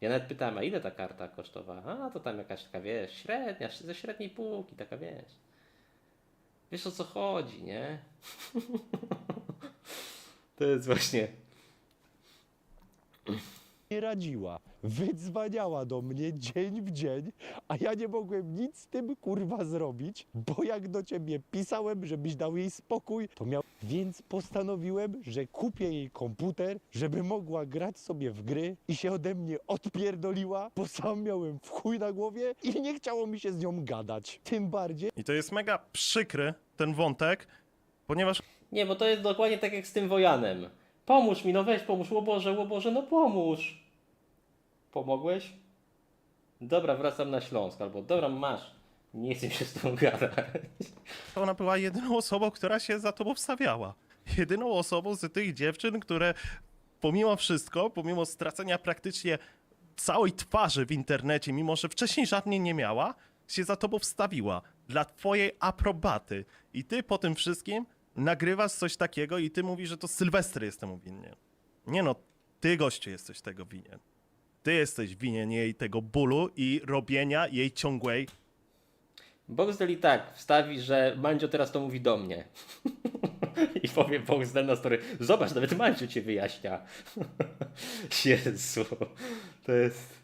Ja nawet pytałem, a ile ta karta kosztowała? A to tam jakaś taka, wiesz, średnia, ze średniej półki, taka wiesz. Wiesz o co chodzi, nie? to jest właśnie. Nie radziła. Wydzwaniała do mnie dzień w dzień, a ja nie mogłem nic z tym kurwa zrobić, bo jak do ciebie pisałem, żebyś dał jej spokój, to miał. Więc postanowiłem, że kupię jej komputer, żeby mogła grać sobie w gry i się ode mnie odpierdoliła, bo sam miałem w chuj na głowie i nie chciało mi się z nią gadać. Tym bardziej, I to jest mega przykry ten wątek, ponieważ Nie, bo to jest dokładnie tak jak z tym Wojanem. Pomóż mi, no weź pomóż, łoboże, łoboże, no pomóż. Pomogłeś? Dobra, wracam na Śląsk, albo dobra, masz. Nie chcę się z tą gadać. ona była jedyną osobą, która się za tobą wstawiała. Jedyną osobą z tych dziewczyn, które pomimo wszystko, pomimo stracenia praktycznie całej twarzy w internecie, mimo że wcześniej żadnej nie miała, się za tobą wstawiła. Dla twojej aprobaty. I ty po tym wszystkim nagrywasz coś takiego i ty mówisz, że to Sylwester jest temu winien. Nie no, ty gościu jesteś tego winien. Ty jesteś winien jej tego bólu i robienia jej ciągłej Boxdel i tak wstawi, że Mandzio teraz to mówi do mnie. I powie Boxdel na story, zobacz, nawet Mandzio cię wyjaśnia. Jezu, to jest...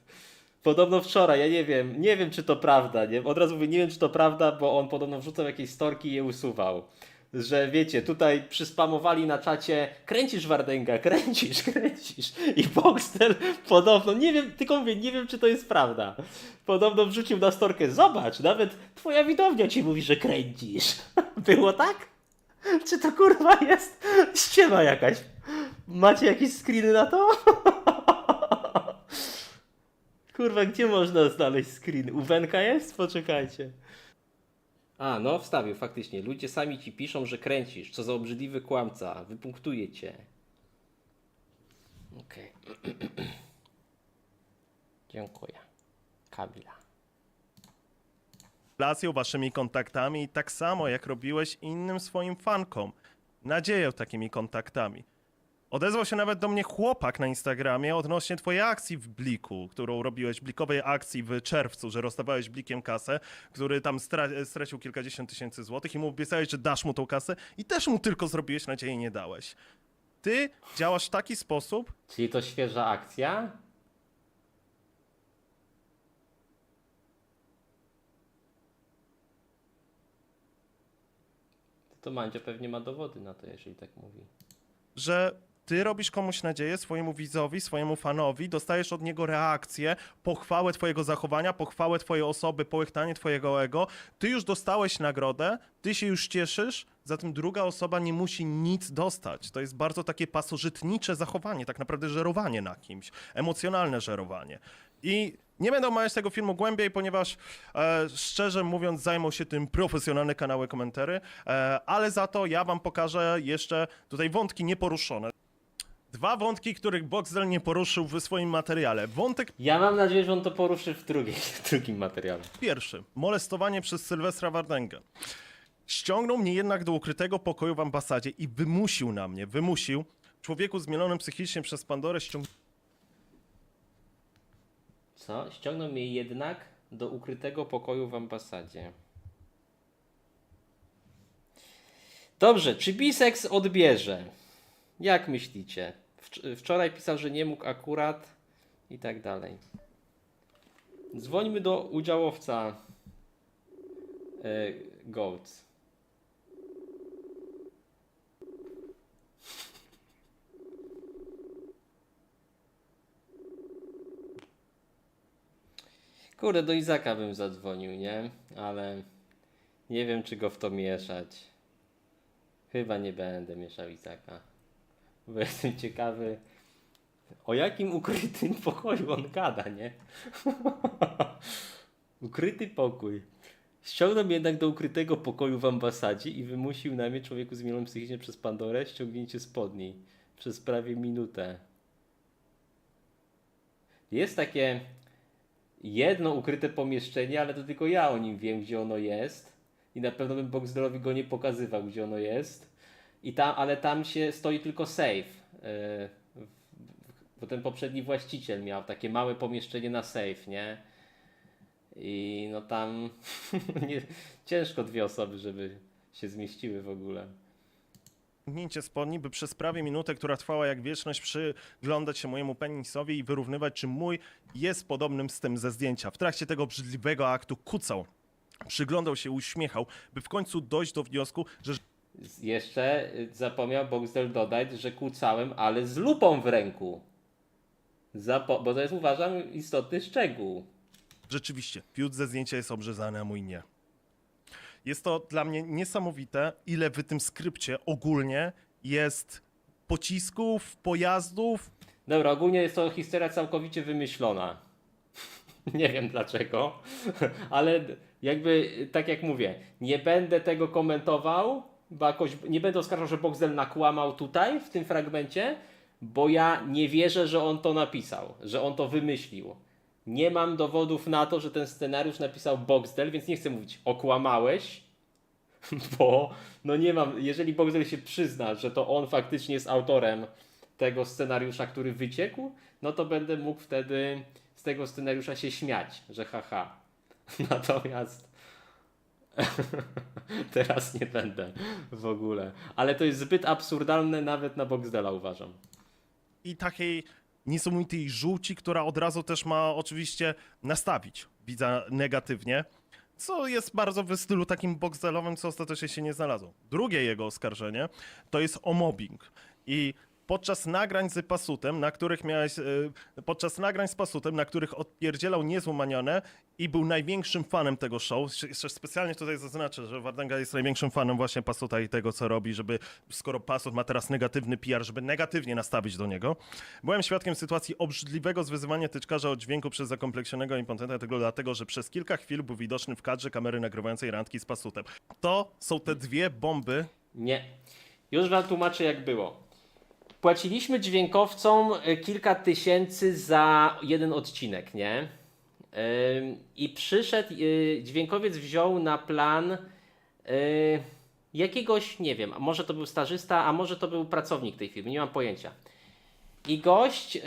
Podobno wczoraj, ja nie wiem, nie wiem czy to prawda, nie? Od razu mówię, nie wiem czy to prawda, bo on podobno wrzucał jakieś storki i je usuwał. Że wiecie, tutaj przyspamowali na czacie, kręcisz Wardęga, kręcisz, kręcisz. I Boxtel podobno, nie wiem, tylko mówię, nie wiem czy to jest prawda. Podobno wrzucił na storkę, zobacz, nawet twoja widownia ci mówi, że kręcisz. Było tak? Czy to kurwa jest ściema jakaś? Macie jakieś screeny na to? Kurwa, gdzie można znaleźć screen? U Wenka jest? Poczekajcie. A, no wstawił, faktycznie. Ludzie sami ci piszą, że kręcisz. Co za obrzydliwy kłamca. Wypunktuje cię. Okej. Dziękuję. Kamila. relacją, waszymi kontaktami tak samo jak robiłeś innym swoim fankom. Nadzieję takimi kontaktami. Odezwał się nawet do mnie chłopak na Instagramie odnośnie twojej akcji w Bliku, którą robiłeś, blikowej akcji w czerwcu, że rozdawałeś Blikiem kasę, który tam stra- stracił kilkadziesiąt tysięcy złotych i mu obiecałeś, że dasz mu tą kasę i też mu tylko zrobiłeś, nadzieję nie dałeś. Ty działasz w taki sposób, Czyli to świeża akcja? To Mandzio pewnie ma dowody na to, jeżeli tak mówi. że ty robisz komuś nadzieję, swojemu widzowi, swojemu fanowi, dostajesz od niego reakcję, pochwałę twojego zachowania, pochwałę twojej osoby, połechtanie twojego ego. Ty już dostałeś nagrodę, ty się już cieszysz, zatem druga osoba nie musi nic dostać. To jest bardzo takie pasożytnicze zachowanie, tak naprawdę żerowanie na kimś, emocjonalne żerowanie. I nie będę omawiać tego filmu głębiej, ponieważ e, szczerze mówiąc zajmą się tym profesjonalne kanały komentary, e, ale za to ja wam pokażę jeszcze tutaj wątki nieporuszone. Dwa wątki, których Boxdel nie poruszył w swoim materiale. Wątek Ja mam nadzieję, że on to poruszy w, drugiej, w drugim materiale. pierwszy. Molestowanie przez Sylwestra Wardęgę. Ściągnął mnie jednak do ukrytego pokoju w ambasadzie i wymusił na mnie, wymusił, człowieku zmielonym psychicznie przez Pandorę, ściąg... Co? Ściągnął mnie jednak do ukrytego pokoju w ambasadzie. Dobrze, czy Bisex odbierze? Jak myślicie? Wcz- wczoraj pisał, że nie mógł akurat i tak dalej. Dzwońmy do udziałowca e, Golds. Kurde, do Izaka bym zadzwonił, nie? Ale nie wiem, czy go w to mieszać. Chyba nie będę mieszał Izaka. Bo jestem ciekawy, o jakim ukrytym pokoju on gada, nie? Ukryty pokój. Ściągnął mnie jednak do ukrytego pokoju w ambasadzie i wymusił na mnie, człowieku zmienionym psychicznie przez Pandorę, ściągnięcie spodni przez prawie minutę. Jest takie jedno ukryte pomieszczenie, ale to tylko ja o nim wiem, gdzie ono jest. I na pewno bym Boxdelowi go nie pokazywał, gdzie ono jest. I tam, ale tam się stoi tylko w, w bo ten poprzedni właściciel miał takie małe pomieszczenie na safe, nie? I no tam nie, ciężko dwie osoby, żeby się zmieściły w ogóle. Ściągnięcie spodni, by przez prawie minutę, która trwała jak wieczność, przyglądać się mojemu penisowi i wyrównywać, czy mój jest podobnym z tym ze zdjęcia. W trakcie tego obrzydliwego aktu kucał. Przyglądał się, uśmiechał, by w końcu dojść do wniosku, że Jeszcze y, zapomniał Boxdel dodać, że kłócałem, ale z lupą w ręku. Zapo- bo to jest uważam istotny szczegół. rzeczywiście fiut ze zdjęcia jest obrzezany, a mój nie. Jest to dla mnie niesamowite, ile w tym skrypcie ogólnie jest pocisków, pojazdów, Dobra, ogólnie jest to historia całkowicie wymyślona. Nie wiem dlaczego, ale jakby, tak jak mówię, nie będę tego komentował, bo jakoś nie będę oskarżał, że Boxdel nakłamał tutaj, w tym fragmencie, bo ja nie wierzę, że on to napisał, że on to wymyślił. Nie mam dowodów na to, że ten scenariusz napisał Boxdel, więc nie chcę mówić okłamałeś, bo no nie mam, jeżeli Boxdel się przyzna, że to on faktycznie jest autorem tego scenariusza, który wyciekł, no to będę mógł wtedy z tego scenariusza się śmiać, że haha. Natomiast teraz nie będę w ogóle. Ale to jest zbyt absurdalne nawet na Boxdela uważam. i takiej niesamowitej żółci, która od razu też ma oczywiście nastawić widza negatywnie, co jest bardzo w stylu takim boxdelowym, co ostatecznie się nie znalazło. Drugie jego oskarżenie to jest o mobbing i podczas nagrań z Pasutem, na których miałeś, e, podczas nagrań z Pasutem, na których odpierdzielał niezłomanione i był największym fanem tego show. Jeszcze- specjalnie tutaj zaznaczę, że Wardenga jest największym fanem właśnie Pasuta i tego, co robi, żeby skoro Pasut ma teraz negatywny PR, żeby negatywnie nastawić do niego. Byłem świadkiem sytuacji obrzydliwego zwyzywania tyczkarza od dźwięku przez zakompleksionego impotenta, tylko dlatego, że przez kilka chwil był widoczny w kadrze kamery nagrywającej randki z Pasutem. To są te dwie bomby, Nie. Już wam tłumaczę jak było. Płaciliśmy dźwiękowcom y, kilka tysięcy za jeden odcinek, nie? I przyszedł, y, dźwiękowiec wziął na plan y, jakiegoś, nie wiem, może to był stażysta, a może to był pracownik tej firmy, nie mam pojęcia. I gość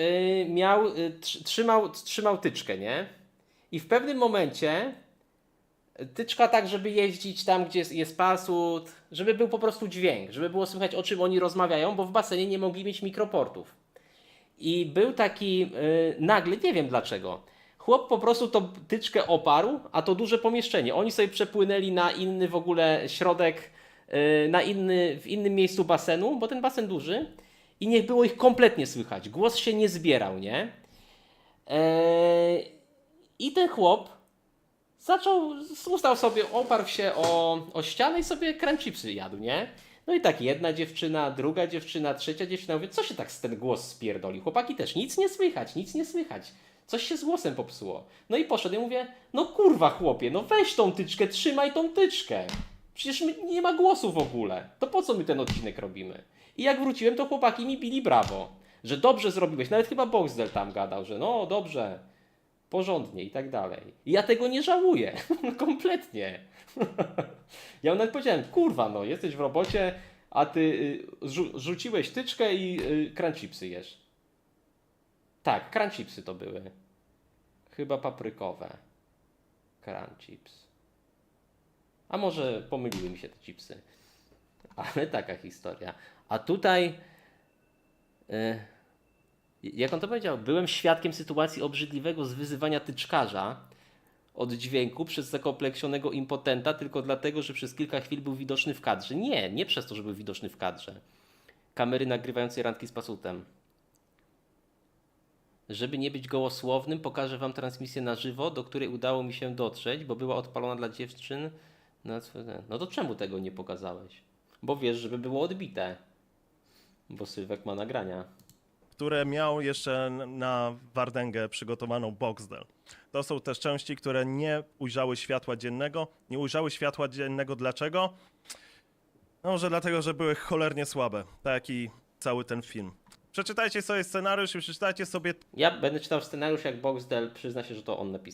miał, tr- trzymał, trzymał tyczkę, nie? I w pewnym momencie tyczka tak, żeby jeździć tam, gdzie jest, jest pasut, żeby był po prostu dźwięk, żeby było słychać o czym oni rozmawiają, bo w basenie nie mogli mieć mikroportów. I był taki y, nagle, nie wiem dlaczego. Chłop po prostu tą tyczkę oparł, a to duże pomieszczenie. Oni sobie przepłynęli na inny w ogóle środek, y, na inny, w innym miejscu basenu, bo ten basen duży i nie było ich kompletnie słychać. Głos się nie zbierał, nie? Eee, I ten chłop zaczął, ustał sobie, oparł się o, o ścianę i sobie crunchipsy jadł, nie? No i tak jedna dziewczyna, druga dziewczyna, trzecia dziewczyna, mówię, co się tak z ten głos spierdoli? Chłopaki też, nic nie słychać, nic nie słychać. Coś się z głosem popsuło. No i poszedł i mówię, no kurwa chłopie, no weź tą tyczkę, trzymaj tą tyczkę. Przecież nie ma głosu w ogóle. To po co my ten odcinek robimy? I jak wróciłem, to chłopaki mi bili brawo. Że dobrze zrobiłeś. Nawet chyba Boxdel tam gadał, że no dobrze, porządnie i tak dalej. I ja tego nie żałuję. Kompletnie. ja nawet powiedziałem, kurwa no, jesteś w robocie, a ty y, rzu- rzuciłeś tyczkę i y, crunchipsy jesz. Tak, crunchipsy to były. Chyba paprykowe. Crunchips. A może pomyliły mi się te chipsy. Ale taka historia. A tutaj... Y, jak on to powiedział? Byłem świadkiem sytuacji obrzydliwego zwyzywania tyczkarza od dźwięku przez zakompleksionego impotenta tylko dlatego, że przez kilka chwil był widoczny w kadrze. Nie, nie przez to, że był widoczny w kadrze. Kamery nagrywającej randki z pasutem. Żeby nie być gołosłownym, pokażę wam transmisję na żywo, do której udało mi się dotrzeć, bo była odpalona dla dziewczyn. No to czemu tego nie pokazałeś? Bo wiesz, żeby było odbite. Bo Sylwek ma nagrania. Które miał jeszcze na Wardęgę przygotowaną Boxdel. To są też części, które nie ujrzały światła dziennego. Nie ujrzały światła dziennego dlaczego? No, może dlatego, że były cholernie słabe. Tak i cały ten film. Przeczytajcie sobie scenariusz i przeczytajcie sobie Ja będę czytał scenariusz, jak Boxdel przyzna się, że to on napisał.